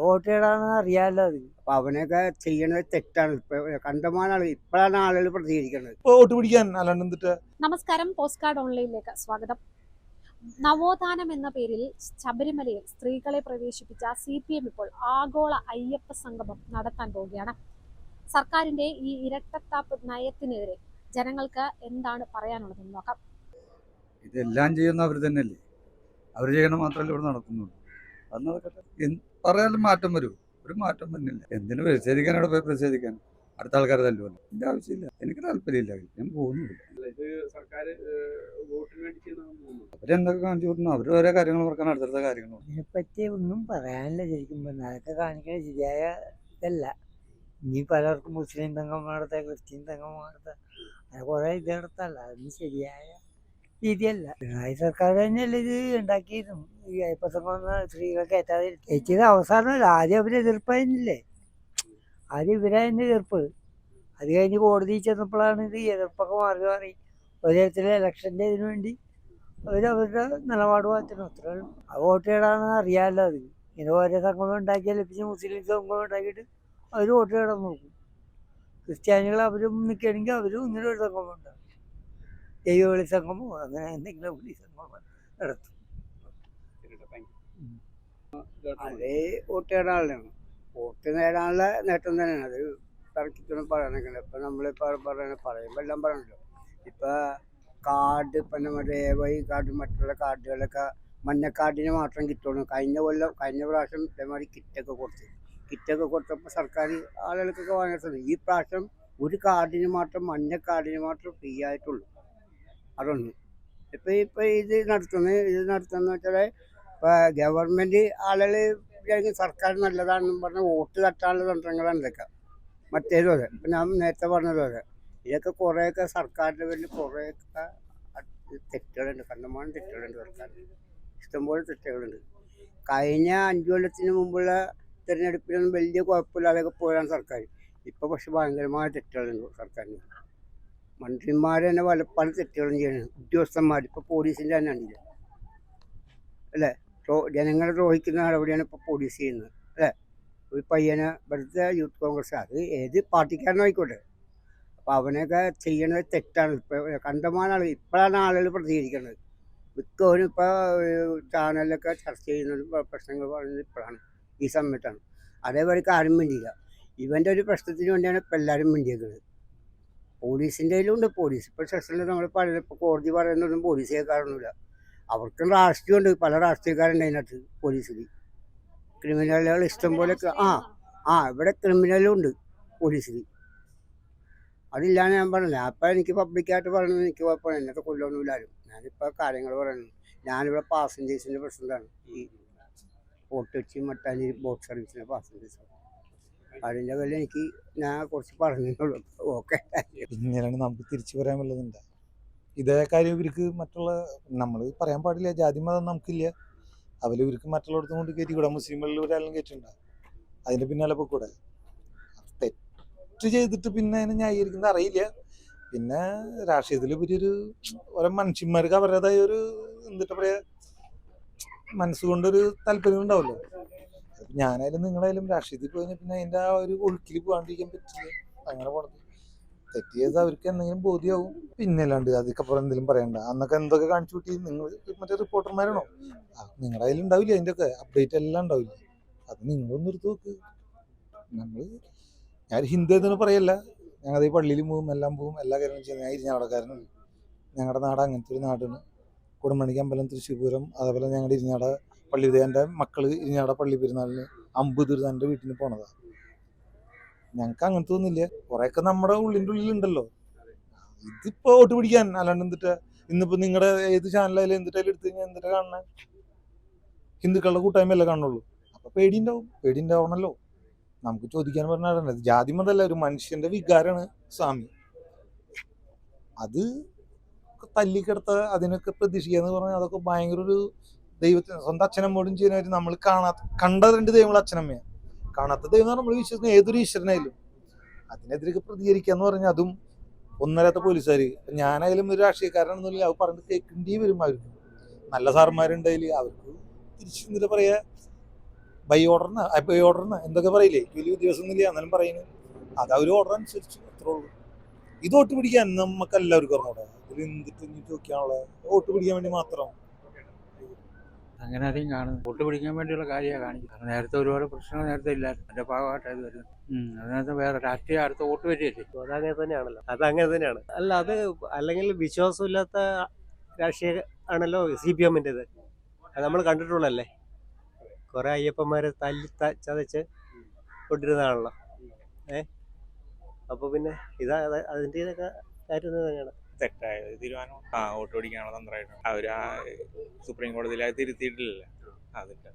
Vote ചെയ്യണമെന്ന് അറിയാമല്ലോ അത്. അപ്പൊ അവനൊക്കെ ചെയ്യണത് തെറ്റാണ്. ഇപ്പൊ കണ്ടമാനാണ് ഇപ്പോഴാണ് ആളുകൾ പ്രതികരിക്കുന്നത് വോട്ട് പിടിക്കാൻ അല്ലാണ്ട് എന്നിട്ട് നമസ്കാരം. പോസ്റ്റ് കാർഡ് ഓൺലൈനിലേക്ക് സ്വാഗതം. നവോത്ഥാനം എന്ന പേരിൽ ശബരിമലയിൽ സ്ത്രീകളെ പ്രവേശിപ്പിച്ച സി പി എം ഇപ്പോൾ ആഗോള അയ്യപ്പ സംഗമം നടത്താൻ പോവുകയാണ്. സർക്കാരിന്റെ ഈ ഇരട്ടത്താപ്പ് നയത്തിനെതിരെ ജനങ്ങൾക്ക് എന്താണ് പറയാനുള്ളതെന്ന് നോക്കാം. ഇതെല്ലാം ചെയ്യുന്ന അവർ തന്നെയല്ലേ? അവർ ചെയ്യണ മാത്രമല്ല ഇവിടെ നടക്കുന്നുള്ളൂ? അത് നടക്കട്ടെ പറയാനും മാറ്റം വരും. ഒരു മാറ്റം വന്നില്ല. എന്തിനു പ്രതിഷേധിക്കാൻ അവിടെ പോയി പ്രതിഷേധിക്കാൻ? അടുത്ത ആൾക്കാർ തല്ലുമല്ലോ എന്റെ ആവശ്യമില്ല. എനിക്ക് താല്പര്യമില്ല. ഞാൻ പോകുന്നില്ല ഇത് സർക്കാർ വോട്ടിന് വേണ്ടി ചെയ്യുന്നതാണെന്ന് തോന്നുന്നു. അവരെന്തൊക്കെ കാണിച്ചു കൊടുക്കുന്നു? അവർ ഓരോ കാര്യങ്ങൾ പറക്കാൻ അടുത്തടുത്ത കാര്യങ്ങൾ. ഇതിനെപ്പറ്റി ഒന്നും പറയാനില്ല ശരിക്കും. പറഞ്ഞാൽ അതൊക്കെ കാണിക്കുന്നത് ശരിയായ ഇതല്ല. ഇനി പലർക്കും മുസ്ലിം തങ്ങന്മാരുടെ ക്രിസ്ത്യൻ തങ്ങന്മാരുടെ അങ്ങനെ കുറേ ഇതെടുത്തല്ല അതൊന്നും ശരിയായ രീതിയല്ല. പിണറായി സർക്കാർ തന്നെയല്ലേ ഇത് ഉണ്ടാക്കിയിരുന്നു ഈ അയ്യപ്പസംഘം സ്ത്രീകൾക്ക് ഏറ്റാതെ കയറ്റിയത് അവസാനമല്ല. ആദ്യം അവർ എതിർപ്പായിരുന്നില്ലേ? ആദ്യം ഇവരായിരുന്നു എതിർപ്പ്. അത് കഴിഞ്ഞ് കോടതി ചെന്നപ്പോഴാണ് ഇത് എതിർപ്പൊക്കെ മാറി മാറി. ഓരോരുത്തരുടെ ഇലക്ഷന്റെ ഇതിനു വേണ്ടി അവർ അവരുടെ നിലപാട് മാറ്റണം. അത്രയും ആ വോട്ട് ചെയ്യണമെന്ന് അറിയാമല്ലോ അത്. ഇങ്ങനെ ഓരോ സംഘം ഉണ്ടാക്കിയാൽ ലഭിച്ച് മുസ്ലിം സംഘം ഉണ്ടാക്കിയിട്ട് അവർ വോട്ട് ചെയ്യണം നോക്കും. ക്രിസ്ത്യാനികൾ അവരും നിൽക്കുകയാണെങ്കിൽ അവരും ഇങ്ങനെ ഒരു സംഘം ഉണ്ടാകും ദൈവവിളി സംഘമോ അങ്ങനെ എന്തെങ്കിലും വിളി സംഘമോ നടത്തും. അതേ വോട്ട് ആളാണ് വോട്ട് നേടാനുള്ള നേട്ടം തന്നെയാണ്. അത് തർക്കിച്ചൊന്നും പറയണെങ്കിൽ ഇപ്പം നമ്മളിപ്പോൾ പറയണ പറയുമ്പോൾ എല്ലാം പറയണല്ലോ ഇപ്പൊ കാർഡ് ഇപ്പം നമ്മുടെ എ വൈ കാർഡ് മറ്റുള്ള കാർഡുകളൊക്കെ മഞ്ഞക്കാർഡിന് മാത്രം കിട്ടുള്ളൂ. കഴിഞ്ഞ കൊല്ലം കഴിഞ്ഞ പ്രാവശ്യം ഇതേമാതിരി കിറ്റൊക്കെ കൊടുത്തു. കിറ്റൊക്കെ കൊടുത്തപ്പോൾ സർക്കാർ ആളുകൾക്കൊക്കെ വാങ്ങിയിട്ടുണ്ട് ഈ പ്രാവശ്യം ഒരു കാർഡിന് മാത്രം മഞ്ഞ കാർഡിന് മാത്രം ഫ്രീ ആയിട്ടുള്ളൂ. അതൊന്ന് ഇപ്പം ഇപ്പം ഇത് നടത്തുന്നത് ഇത് നടത്തുന്ന വെച്ചാൽ ഇപ്പോൾ ഗവൺമെന്റ് ആളുകൾ വിചാരിക്കും സർക്കാർ നല്ലതാണെന്നും പറഞ്ഞ് വോട്ട് തട്ടാനുള്ള തന്ത്രങ്ങളാണ് ഇതൊക്കെ. മറ്റേതും അതെ. ഇപ്പം ഞാൻ നേരത്തെ പറഞ്ഞതും ഇതൊക്കെ കുറേയൊക്കെ സർക്കാരിന്റെ പേരിൽ കുറേയൊക്കെ തെറ്റുകളുണ്ട്. കണ്ടമാനം തെറ്റുകളുണ്ട് സർക്കാരിന്. ഇഷ്ടംപോലെ തെറ്റുകളുണ്ട്. കഴിഞ്ഞ അഞ്ചു കൊല്ലത്തിന് മുമ്പുള്ള തിരഞ്ഞെടുപ്പിലൊന്നും വലിയ കുഴപ്പമില്ലാതെയൊക്കെ പോയാണ് സർക്കാർ ഇപ്പോൾ പക്ഷെ ഭയങ്കരമായ തെറ്റുകളുണ്ട് സർക്കാരിന്. മന്ത്രിമാർ തന്നെ പല പല തെറ്റുകളും ചെയ്യണം. ഉദ്യോഗസ്ഥന്മാർ ഇപ്പോൾ പോലീസിന്റെ തന്നെ ഉണ്ടല്ലേ അല്ലേ ജനങ്ങളെ ദ്രോഹിക്കുന്ന നടപടിയാണ് ഇപ്പോൾ പോലീസ് ചെയ്യുന്നത്. അല്ലേ? ഒരു പയ്യനെ ഇവിടുത്തെ യൂത്ത് കോൺഗ്രസ് അത് ഏത് പാർട്ടിക്കാരനും ആയിക്കോട്ടെ. അപ്പോൾ അവനൊക്കെ ചെയ്യണത് തെറ്റാണ്. ഇപ്പോൾ കണ്ടമാനാണ് ഇപ്പോഴാണ് ആളുകൾ പ്രതികരിക്കുന്നത് മിക്കവരും ഇപ്പോൾ ചാനലിലൊക്കെ ചർച്ച ചെയ്യുന്നതും പ്ര- പ്രശ്നങ്ങൾ പറയുന്നത് ഇപ്പോഴാണ് ഈ സമയത്താണ്. അതേപോലെ ആരും മിണ്ടിയില്ല. ഇവന്റെ ഒരു പ്രശ്നത്തിന് വേണ്ടിയാണ് ഇപ്പോൾ എല്ലാവരും മിണ്ടിയേക്കുന്നത് പോലീസിന്റെ ഉണ്ട് പോലീസ് ഇപ്പോൾ സെഷനിൽ നമ്മൾ പറയുന്നത് ഇപ്പോൾ കോടതി പറയുന്നതൊന്നും പോലീസ് കേൾക്കാറൊന്നുമില്ല. അവർക്കും രാഷ്ട്രീയമുണ്ട്. പല രാഷ്ട്രീയക്കാരുണ്ട് അതിനകത്ത് പോലീസിൽ ക്രിമിനലുകൾ ഇഷ്ടം പോലെ ആ ആ ഇവിടെ ക്രിമിനലും ഉണ്ട് പോലീസിൽ അതില്ലാന്ന് ഞാൻ പറഞ്ഞില്ല. അപ്പം എനിക്ക് പബ്ലിക്കായിട്ട് പറയുന്നത് എനിക്ക് കുഴപ്പമില്ല. എന്നൊക്കെ കൊല്ലൊന്നുമില്ലാരും ഞാനിപ്പോൾ കാര്യങ്ങൾ പറയുന്നു. ഞാനിവിടെ പാസഞ്ചേഴ്സിന്റെ പ്രസിഡന്റാണ് ഈ ഫോർട്ട് വെച്ച് മട്ടാഞ്ചേരി ബോട്ട് സർവീസിന്റെ പാസഞ്ചേഴ്സ് അതിന്റെ പേരിൽ എനിക്ക് ഞാൻ കുറച്ച് പറഞ്ഞുള്ളൂ ഓക്കെ. ഇങ്ങനെയാണ് നമുക്ക് തിരിച്ചു പറയാൻ വല്ലതുണ്ട്. ഇതേ കാര്യം ഇവർക്ക് മറ്റുള്ള നമ്മൾ പറയാൻ പാടില്ല. ജാതി മതം നമുക്കില്ല. അവർ ഇവർക്ക് മറ്റുള്ളടത്തും കൊണ്ട് കയറ്റി കൂടാ മുസ്ലിങ്ങളിൽ ഒരാളും കയറ്റിണ്ട? അതിന്റെ പിന്നാലെ പൊക്കൂടെ തെറ്റ് ചെയ്തിട്ട് പിന്നെ അതിനെ ന്യായീകരിക്കുന്നത് അറിയില്ല. പിന്നെ രാഷ്ട്രീയത്തിൽ ഇവരൊരു ഓരോ മനുഷ്യന്മാർക്ക് അവരുടേതായ ഒരു എന്താ പറയാ മനസ്സുകൊണ്ടൊരു താല്പര്യം ഉണ്ടാവല്ലോ അതിപ്പോ ഞാനായാലും നിങ്ങളായാലും രാഷ്ട്രീയത്തിൽ പോയി കഴിഞ്ഞാൽ പിന്നെ അതിന്റെ ആ ഒരു ഒഴുക്കിൽ പോകാണ്ടിരിക്കാൻ പറ്റില്ല. അങ്ങനെ പോണത്. തെറ്റിയത് അവർക്ക് എന്തെങ്കിലും ബോധ്യമാവും പിന്നെ അല്ലാണ്ട് അതിക്കപ്പുറം എന്തെങ്കിലും പറയണ്ട. അന്നൊക്കെ എന്തൊക്കെ കാണിച്ചു കൂട്ടി? നിങ്ങൾ മറ്റേ റിപ്പോർട്ടർമാരാണോ? നിങ്ങളുടെ കയ്യിൽ ഉണ്ടാവില്ല അതിന്റെ ഒക്കെ അപ്ഡേറ്റ് എല്ലാം ഉണ്ടാവില്ല. അത് നിങ്ങളൊന്നും എടുത്ത് നോക്ക്. നമ്മൾ ഞാൻ ഹിന്ദു എന്ന് പറയല്ല. ഞങ്ങൾ ഈ പള്ളിയിൽ പോവും എല്ലാം പോവും എല്ലാ കാര്യങ്ങളും ചെയ്യുന്ന ഞാൻ ഇരിഞ്ഞാടക്കാരനാണ് ഞങ്ങളുടെ നാട് അങ്ങനത്തെ ഒരു നാടാണ്. കുടമണിക്ക് അമ്പലം തൃശ്ശൂർ പൂരം അതേപോലെ ഞങ്ങളുടെ ഇരിഞ്ഞാട പള്ളി എന്റെ മക്കൾ ഇനിയുടെ പള്ളി പെരുന്നാളിന് അമ്പത് തീർന്ന് വീട്ടിൽ പോണതാ. ഞങ്ങൾക്ക് അങ്ങനത്തെ ഒന്നുമില്ല കുറെയൊക്കെ നമ്മുടെ ഉള്ളിന്റെ ഉള്ളിലുണ്ടല്ലോ. ഇതിപ്പോ വോട്ട് പിടിക്കാൻ? അല്ലാണ്ട് എന്തിട്ട്? ഇന്നിപ്പോ നിങ്ങളുടെ ഏത് ചാനലായാലും എന്തിട്ടായാലും എടുത്തു കഴിഞ്ഞാൽ എന്തിട്ടാ കാണണേ ഹിന്ദുക്കളുടെ കൂട്ടായ്മയല്ലേ കാണുള്ളൂ. അപ്പൊ പേടി ഉണ്ടാവണമല്ലോ നമുക്ക് ചോദിക്കാൻ പറഞ്ഞാൽ ജാതി മതമല്ല. ഒരു മനുഷ്യന്റെ വികാരമാണ് സ്വാമി. അത് തല്ലിക്കിടത്ത അതിനൊക്കെ പ്രതീക്ഷിക്കുക എന്ന് പറഞ്ഞാൽ അതൊക്കെ ഭയങ്കര ഒരു ദൈവത്തിന് സ്വന്തം അച്ഛനമ്മോടും ചെയ്യുന്നവര് നമ്മൾ കാണാത്ത കണ്ട രണ്ട് ദൈവങ്ങൾ അച്ഛനമ്മയാണ് കാണാത്ത ദൈവം നമ്മൾ വിശ്വസിക്കുന്ന ഏതൊരു ഈശ്വരനായാലും. അതിനെതിരെ പ്രതികരിക്കുക എന്ന് പറഞ്ഞാൽ അതും ഒന്നരാത്ത പോലീസുകാർ ഞാനായാലും ഒരു രാഷ്ട്രീയക്കാരനാണെന്നില്ല അവർ പറഞ്ഞ് കേൾക്കേണ്ടി വരും അവർക്ക്. നല്ല സാറന്മാരുണ്ടായില്ല അവർക്ക് തിരിച്ചു എന്നിട്ട് പറയാ ബൈ ഓർഡറിന് ബൈ ഓർഡറിന് എന്തൊക്കെ പറയില്ലേ? വലിയ ദിവസം ഒന്നുമില്ല എന്നാലും പറയുന്നു അത് അവർ ഓർഡർ അനുസരിച്ച് അത്രേ ഉള്ളൂ. ഇത് വോട്ട് പിടിക്കാൻ നമുക്ക് എല്ലാവർക്കും അറിഞ്ഞൂടെ. ഇതിൽ എന്തിട്ട് ഇനി ഓട്ട് പിടിക്കാൻ വേണ്ടി മാത്രം. അങ്ങനെ അധികം കാണുന്നു വോട്ട് പിടിക്കാൻ വേണ്ടിയുള്ള കാര്യമാണ് കാണിക്കുന്നത്. നേരത്തെ ഒരുപാട് പ്രശ്നങ്ങൾ നേരത്തെ ഇല്ലായിരുന്നു. അതിന്റെ ഭാഗമായിട്ടാണ് ഇത് വരുന്നത്. അതിനകത്ത് വേറെ രാഷ്ട്രീയ അടുത്ത വോട്ട് വരികയല്ലേ? അതങ്ങനെ തന്നെയാണല്ലോ. അത് അങ്ങനെ തന്നെയാണ്. അല്ല അത് അല്ലെങ്കിൽ വിശ്വാസമില്ലാത്ത രാഷ്ട്രീയ ആണല്ലോ സി പി എമ്മിന്റെത് അത് നമ്മൾ കണ്ടിട്ടുള്ളല്ലേ കുറെ അയ്യപ്പന്മാരെ തല്ലി ചതച്ച് കൊണ്ടിരുന്നതാണല്ലോ. ഏ? അപ്പോൾ പിന്നെ ഇതാ അത് അതിന്റെ ഇതൊക്കെ കാര്യം തന്നെയാണ്. തെറ്റായ ഒരു തീരുമാനം. ആ വോട്ട് പിടിക്കാനുള്ള തന്ത്രമായിട്ടാണ്. അവർ ആ സുപ്രീം കോടതിയിൽ അത് തിരുത്തിയിട്ടില്ലല്ലോ. അതിന്റെ